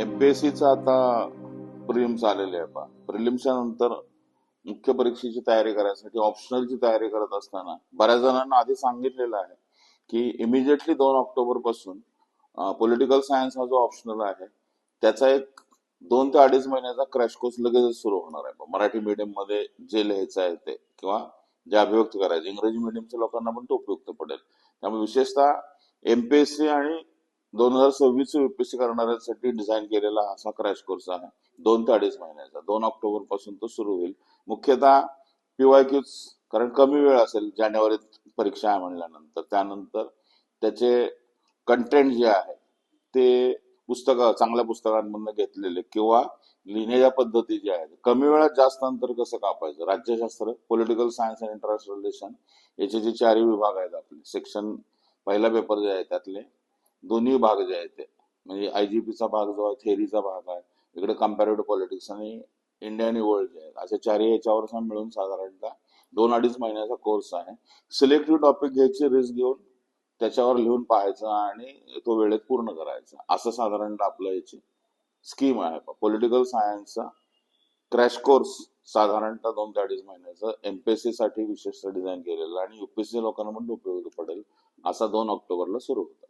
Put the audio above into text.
एमपीएससीचं आता प्रिलिम्स आलेले आहे पा प्रिलिम्सच्या नंतर मुख्य परीक्षेची तयारी करायसाठी ऑप्शनलची तयारी करत असताना बऱ्याच जणांना आधी सांगितलेलं आहे की इमिजिएटली दोन ऑक्टोबरपासून पॉलिटिकल सायन्स हा जो ऑप्शनल आहे त्याचा एक दोन ते अडीच महिन्याचा क्रॅश कोर्स लगेचच सुरू होणार आहे मराठी मीडियममध्ये जे लिहायचं आहे ते किंवा जे अभिव्यक्त करायचे. इंग्रजी मीडियमच्या लोकांना पण तो उपयुक्त पडेल. त्यामुळे विशेषतः एमपीएससी आणि दोन हजार सव्वीस युपीएससी करणाऱ्यांसाठी डिझाईन केलेला असा क्रॅश कोर्स आहे. दोन ते अडीच महिन्याचा. दोन ऑक्टोबरपासून तो सुरू होईल. मुख्यतः पीवाय क्यूच कारण कमी वेळ असेल जानेवारीत परीक्षा आहे म्हणल्यानंतर. त्यानंतर त्याचे कंटेंट जे आहे ते पुस्तकं चांगल्या पुस्तकांमधून घेतलेले किंवा लिहिण्याच्या पद्धती ज्या आहेत कमी वेळात जास्त अंतर कसं कापायचं? राज्यशास्त्र political science and international relation याचे जे चारही विभाग आहेत आपले सेक्शन पहिला पेपर जे आहे त्यातले दोन्ही भाग जे आहेत ते. म्हणजे आयजीपीचा भाग जो आहे थेअरीचा भाग आहे इकडे कम्पॅरेटिव्ह पॉलिटिक्स आणि इंडिया आणि वर्ल्ड जे आहेत. असे चारही याच्यावर मिळून साधारणतः दोन अडीच महिन्याचा कोर्स आहे. सिलेक्टिव्ह टॉपिक घ्यायची रिस्क घेऊन त्याच्यावर लिहून पाहायचं आणि तो वेळेत पूर्ण करायचा. असं साधारणतः आपलं याची स्कीम आहे. पॉलिटिकल सायन्सचा क्रॅश कोर्स साधारणतः दोन ते अडीच महिन्याचा एमपीएससी साठी विशेषतः डिझाईन केलेलं आणि युपीएससी लोकांना पण उपयोगी पडेल असा दोन ऑक्टोबरला सुरू होता.